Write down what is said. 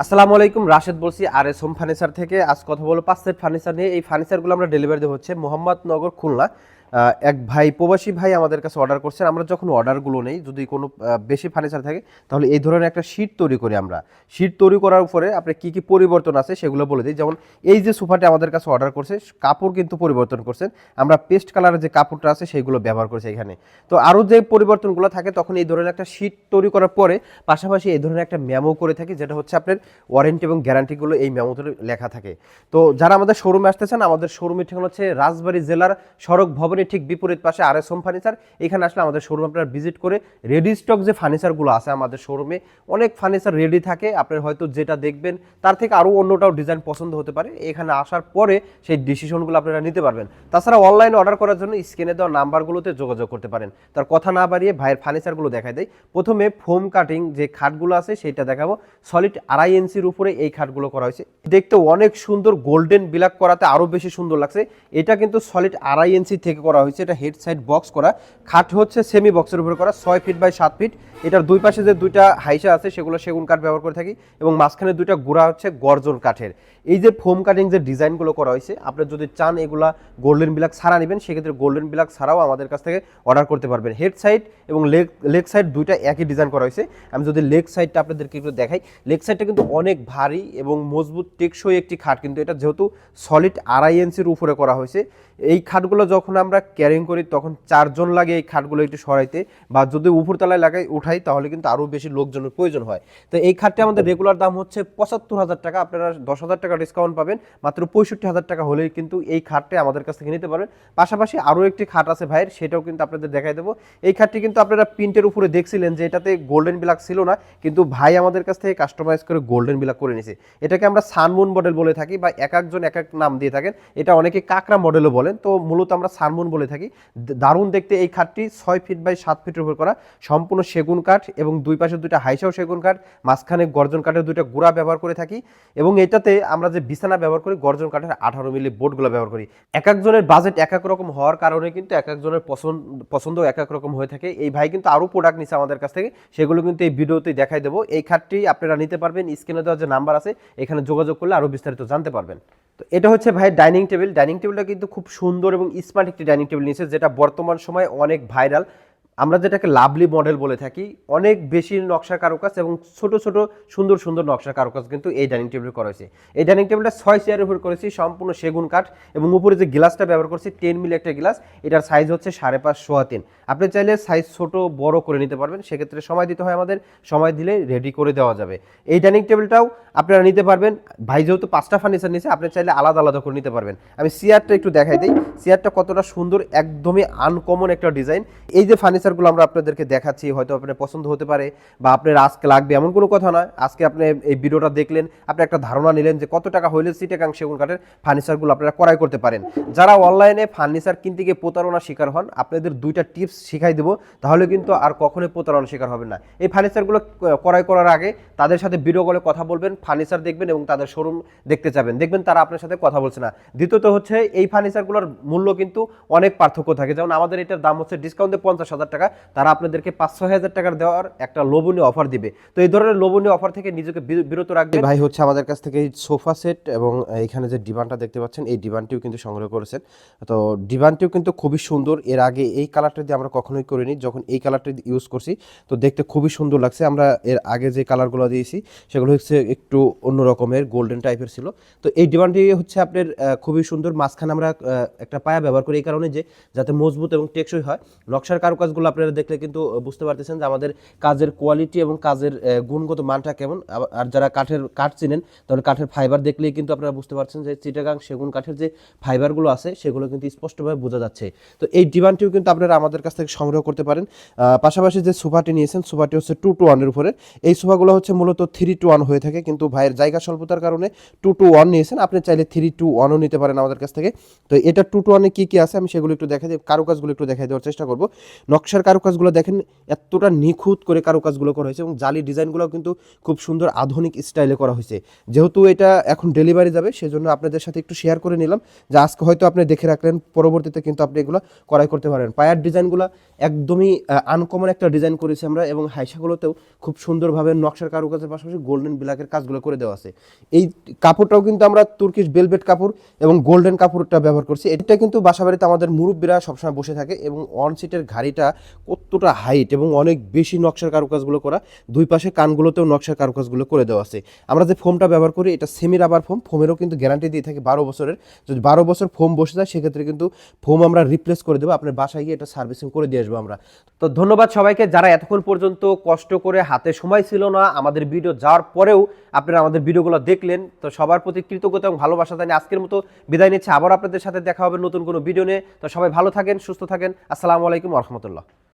আসসালামু আলাইকুম, রাশেদ বলছি আর এস হোম ফার্নিচার থেকে। আজ কথা বলব পাঁচ সেট ফার্নিচার নিয়ে। এই ফার্নিচারগুলো আমরা ডেলিভারি দেবো হচ্ছে মোহাম্মদনগর খুলনা। এক ভাই, প্রবাসী ভাই আমাদের কাছে অর্ডার করছেন আমরা যখন অর্ডারগুলো নেই, যদি কোনো বেশি ফার্নিচার থাকে, তাহলে এই ধরনের একটা শীট তৈরি করি আমরা। শীট তৈরি করার উপরে আপনি কী কী পরিবর্তন আছে সেগুলো বলে দিই। যেমন এই যে সোফাটি আমাদের কাছে অর্ডার করছে, কাপড় কিন্তু পরিবর্তন করছেন। আমরা পেস্ট কালারের যে কাপড়টা আছে সেইগুলো ব্যবহার করছি এখানে। তো আরও যে পরিবর্তনগুলো থাকে, তখন এই ধরনের একটা শীট তৈরি করার পরে পাশাপাশি এই ধরনের একটা মেমো করে থাকি, যেটা হচ্ছে আপনার ওয়ারেন্টি এবং গ্যারান্টিগুলো এই মেমোতে লেখা থাকে। তো যারা আমাদের শোরুমে আসতেছেন আমাদের শোরুমের ঠিকানা হচ্ছে রাজবাড়ী জেলার সড়ক ভবনের ঠিক বিপরীত পাশে আর এস হোম ফার্নিচার এখানে আসলে আমাদের শোরুম আপনারা ভিজিট করে রেডি স্টক যে ফার্নিচারগুলো আছে আমাদের শোরুমে অনেক ফার্নিচার রেডি থাকে, আপনার হয়তো যেটা দেখবেন, তার থেকে আরও অন্যটাও ডিজাইন পছন্দ হতে পারে, এখানে আসার পরে সেই ডিসিশনগুলো আপনারা নিতে পারবেন। তাছাড়া অনলাইনে অর্ডার করার জন্য স্ক্রিনে দেওয়া নাম্বারগুলোতে যোগাযোগ করতে পারেন। তার কথা না বাড়িয়ে ভাইয়ের ফার্নিচারগুলো দেখাই দেয় প্রথমে ফোম কাটিং যে খাটগুলো আছে, সেইটা দেখাবো। সলিড আড়াই ইঞ্চির উপরে এই খাটগুলো করা হয়েছে। দেখতে অনেক সুন্দর গোল্ডেন বিলাক করাতে আরও বেশি সুন্দর লাগছে। এটা কিন্তু সলিড আড়াই ইঞ্চি থেকে করা হয়েছে, এটা হেড সাইড বক্স করা। খাট হচ্ছে সেমি বক্সের উপরে করা, ছয় ফিট বাই সাত ফিট এটার দুই পাশে যে দুইটা হাইসা আছে, সেগুলো সেগুন কাঠ ব্যবহার করে থাকি এবং মাঝখানে দুইটা গোড়া হচ্ছে গর্জন কাঠের। এই যে ফোম কাটিং যে ডিজাইনগুলো করা হয়েছে, আপনি যদি চান এগুলা গোল্ডেন বিলাক ছাড়া নেবেন, সেক্ষেত্রে গোল্ডেন বিলাক ছাড়াও আমাদের কাছ থেকে অর্ডার করতে পারবেন। হেড সাইড এবং লেগ লেগ সাইড দুইটা একই ডিজাইন করা হয়েছে। আমি যদি লেগ সাইডটা আপনাদেরকে একটু দেখাই লেগ সাইডটা কিন্তু অনেক ভারী এবং মজবুত, টেকসই একটি খাট, কিন্তু এটা যেহেতু সলিড আড়াই ইঞ্চির উপরে করা হয়েছে এই খাটগুলো যখন আমরা ক্যারিং করি, তখন চারজন লাগে এই খাটগুলো একটু সরাইতে বা যদি উপরতলায় লাগাই, উঠাই, তাহলে কিন্তু আরও বেশি লোকজনের প্রয়োজন হয়। তো এই খাটটি আমাদের রেগুলার দাম হচ্ছে পঁচাত্তর হাজার টাকা। আপনারা দশ হাজার টাকা ডিসকাউন্ট পাবেন। মাত্র পঁয়ষট্টি হাজার টাকা হলেই কিন্তু এই খাটটি আমাদের কাছ থেকে নিতে পারবেন। পাশাপাশি আরও একটি খাট আছে ভাইয়ের, সেটাও কিন্তু আপনাদের দেখাই দেবো। এই খাটটি কিন্তু আপনারা প্রিন্টের উপরে দেখছিলেন যে এটাতে গোল্ডেন বিলাক ছিল না, কিন্তু ভাই আমাদের কাছ থেকে কাস্টমাইজ করে গোল্ডেন বিলাক করে নিয়েছে। এটাকে আমরা সানমুন মডেল বলে থাকি বা এক একজন এক এক নাম দিয়ে থাকেন। এটা অনেকে কাকরা মডেলও বলেন তো মূলত আমরা সানমুন বলে থাকি। দারুণ দেখতে এই খাটটি ছয় ফিট বাই সাত ফিটের উপর করা। সম্পূর্ণ সেগুন কাঠ এবং দুই পাশে দুইটা হাইসাও সেগুন কাঠ। মাঝখানে গর্জন কাঠের দুইটা গুড়া ব্যবহার করে থাকি এবং এটাতে আমরা যে বিছানা ব্যবহার করি, গর্জন কাঠের আঠারো মিলি বোর্ডগুলো ব্যবহার করি। এক একজনের বাজেট এক এক রকম হওয়ার কারণে কিন্তু এক একজনের পছন্দ পছন্দ এক এক রকম হয়ে থাকে। এই ভাই কিন্তু আরও প্রোডাক্ট নিচ্ছে আমাদের কাছ থেকে। সেগুলো কিন্তু এই ভিডিওতে দেখাই দেবো। এই খাটটি আপনারা নিতে পারবেন। স্ক্রিনে দেওয়া যে নাম্বার আছে, এখানে যোগাযোগ করলে আরও বিস্তারিত জানতে পারবেন। তো এটা হচ্ছে ভাই ডাইনিং টেবিল ডাইনিং টেবিলটা কিন্তু খুব সুন্দর এবং স্মার্ট একটি ডাইনিং টেবিল নিয়েছে যেটা বর্তমান সময়ে অনেক ভাইরাল আমরা যেটাকে লাভলি মডেল বলে থাকি, অনেক বেশি নকশা কারুকাজ এবং ছোট ছোট, সুন্দর সুন্দর নকশা কারুকাজ কিন্তু এই ডাইনিং টেবিল করা হয়েছে। এই ডাইনিং টেবিলটা ছয় চেয়ারের উপর করেছি, সম্পূর্ণ সেগুন কাঠ এবং উপরে যে গ্লাসটা ব্যবহার করছি টেন মিলি একটা গ্লাস, এটার সাইজ হচ্ছে সাড়ে পাঁচ সোয়া তিন। আপনি চাইলে সাইজ ছোট, বড় করে নিতে পারবেন, সেক্ষেত্রে সময় দিতে হয় আমাদের, সময় দিলে রেডি করে দেওয়া যাবে। এই ডাইনিং টেবিলটাও আপনারা নিতে পারবেন, ভাই যেহেতু পাঁচটা ফার্নিচার নিয়েছে, আপনি চাইলে আলাদা আলাদা করে নিতে পারবেন। আমি চেয়ারটা একটু দেখাই দিই, চেয়ারটা কতটা সুন্দর, একদমই আনকমন একটা ডিজাইন এই যে ফার্নিচারগুলো আমরা আপনাদেরকে দেখাচ্ছি, হয়তো আপনার পছন্দ হতে পারে বা আপনার আজকে লাগবে, এমন কোনো কথা নয়। আজকে আপনি এই ভিডিওটা দেখলেন, আপনি একটা ধারণা নিলেন যে কত টাকা হইলে সিটেকাং সেগুন কাঠের ফার্নিচারগুলো আপনারা ক্রয় করতে পারেন। যারা অনলাইনে ফার্নিচার কিনতে গিয়ে প্রতারণার শিকার হন, আপনাদের দুইটা টিপস শিখাই দেবো। তাহলে কিন্তু আর কখনোই প্রতারণার শিকার হবেন না। এই ফার্নিচারগুলো ক্রয় করার আগে তাদের সাথে ভিডিও কলে কথা বলবেন ফার্নিচার দেখবেন এবং তাদের শোরুম দেখতে যাবেন। দেখবেন তারা আপনার সাথে কথা বলছে না। দ্বিতীয়ত হচ্ছে, এই ফার্নিচারগুলোর মূল্য কিন্তু অনেক পার্থক্য থাকে। যেমন আমাদের এটার দাম হচ্ছে ডিসকাউন্টে পঞ্চাশ হাজার টাকা, তারা আপনাদেরকে পাঁচ ছয় হাজার টাকার দেওয়ার একটা লোভনীয় অফার দিবে। তো এই ধরনের লোভনীয় অফার থেকে নিজেকে বিরত রাখবে। ভাই হচ্ছে আমাদের কাছ থেকে সোফা সেট এবং এখানে যে ডিভানটা দেখতে পাচ্ছেন, এই ডিভানটিও কিন্তু সংগ্রহ করেছেন। তো ডিভানটিও কিন্তু খুবই সুন্দর। এর আগে এই কালারটা দিয়ে আমরা কখনোই করিনি, যখন এই কালারটা ইউজ করছি, তো দেখতে খুবই সুন্দর লাগছে। আমরা এর আগে যে কালারগুলো দিয়েছি, সেগুলো হচ্ছে একটু অন্য রকমের গোল্ডেন টাইপের ছিল। তো এই ডিভানটি হচ্ছে আপনার খুবই সুন্দর। মাঝখানে আমরা একটা পায়া ব্যবহার করি এই কারণে যে, যাতে মজবুত এবং টেকসই হয়। নকশার কারুকাজগুলো আপনারা দেখলে কিন্তু বুঝতে পারতেছেন যে আমাদের কাজের কোয়ালিটি এবং কাজের গুণগত মানটা কেমন। আর যারা কাঠের, কাঠ চিনেন, তাহলে কাঠের ফাইবার দেখলেই কিন্তু আপনারা বুঝতে পারছেন যে চিটাগাং সেগুন কাঠের যে ফাইবারগুলো আছে, সেগুলো কিন্তু স্পষ্টভাবে বোঝা যাচ্ছে। তো এই ডিমান্ডটিও কিন্তু আপনারা আমাদের কাছ থেকে সংগ্রহ করতে পারেন। পাশাপাশি যে সোফাটি নিয়েছেন, সোফাটি হচ্ছে টু টু ওয়ানের উপরে। এই সোফাগুলো হচ্ছে মূলত থ্রি টু ওয়ান হয়ে থাকে, কিন্তু ভাইয়ের জায়গা স্বল্পতার কারণে টু টু ওয়ান নিয়েছেন। আপনি চাইলে থ্রি টু ওয়ানও নিতে পারেন আমাদের কাছ থেকে। তো এটা টু টু ওয়ানে কী কী আছে, আমি সেগুলো একটু দেখাই দিই কারুকাজগুলো একটু দেখাই দেওয়ার চেষ্টা করব। নকশা নকশার কারুকাজগুলো দেখেন, এতটা নিখুঁত করে কারুকাজগুলো করা হয়েছে এবং জালি ডিজাইনগুলো কিন্তু খুব সুন্দর আধুনিক স্টাইলে করা হয়েছে। যেহেতু এটা এখন ডেলিভারি যাবে, সেজন্য আপনাদের সাথে একটু শেয়ার করে নিলাম। যে আজকে হয়তো আপনি দেখে রাখলেন, পরবর্তীতে কিন্তু আপনি এগুলো ক্রয় করতে পারেন। পায়ার ডিজাইনগুলো একদমই আনকমন একটা ডিজাইন করেছি আমরা এবং হাইসাগুলোতেও খুব সুন্দরভাবে নকশার কারুকাজের পাশাপাশি গোল্ডেন ব্ল্যাকের কাজগুলো করে দেওয়া আছে। এই কাপড়টাও কিন্তু আমরা তুর্কিশ বেলভেট কাপড় এবং গোল্ডেন কাপড়টা ব্যবহার করছি। এটা কিন্তু বাসাবাড়িতে আমাদের মুরব্বীরা সবসময় বসে থাকে এবং ওয়ান সিটের গাড়িটা কতটা হাইট এবং অনেক বেশি নকশার কারুকাজগুলো করা, দুই পাশে কানগুলোতেও নকশার কারুকাজগুলো করে দেওয়া আছে। আমরা যে ফোমটা ব্যবহার করি, এটা সেমি রাবার ফোম ফোমেরও কিন্তু গ্যারান্টি দিয়ে থাকে বারো বছরের। যদি বারো বছর ফোম বসে যায়, সেক্ষেত্রে কিন্তু ফোম আমরা রিপ্লেস করে দেবো, আপনার বাসায় গিয়ে এটা সার্ভিসিং করে দিয়ে আসব আমরা। তো ধন্যবাদ সবাইকে, যারা এতক্ষণ পর্যন্ত কষ্ট করে হাতে সময় ছিল না, আমাদের ভিডিও যাওয়ার পরেও আপনারা আমাদের ভিডিওগুলো দেখলেন, তো সবার প্রতি কৃতজ্ঞতা এবং ভালোবাসা জানিয়ে আজকের মতো বিদায় নিচ্ছে। আবার আপনাদের সাথে দেখা হবে নতুন কোনো ভিডিও নিয়ে। তো সবাই ভালো থাকেন, সুস্থ থাকেন। আসসালামু আলাইকুম রহমতুল্লাহ।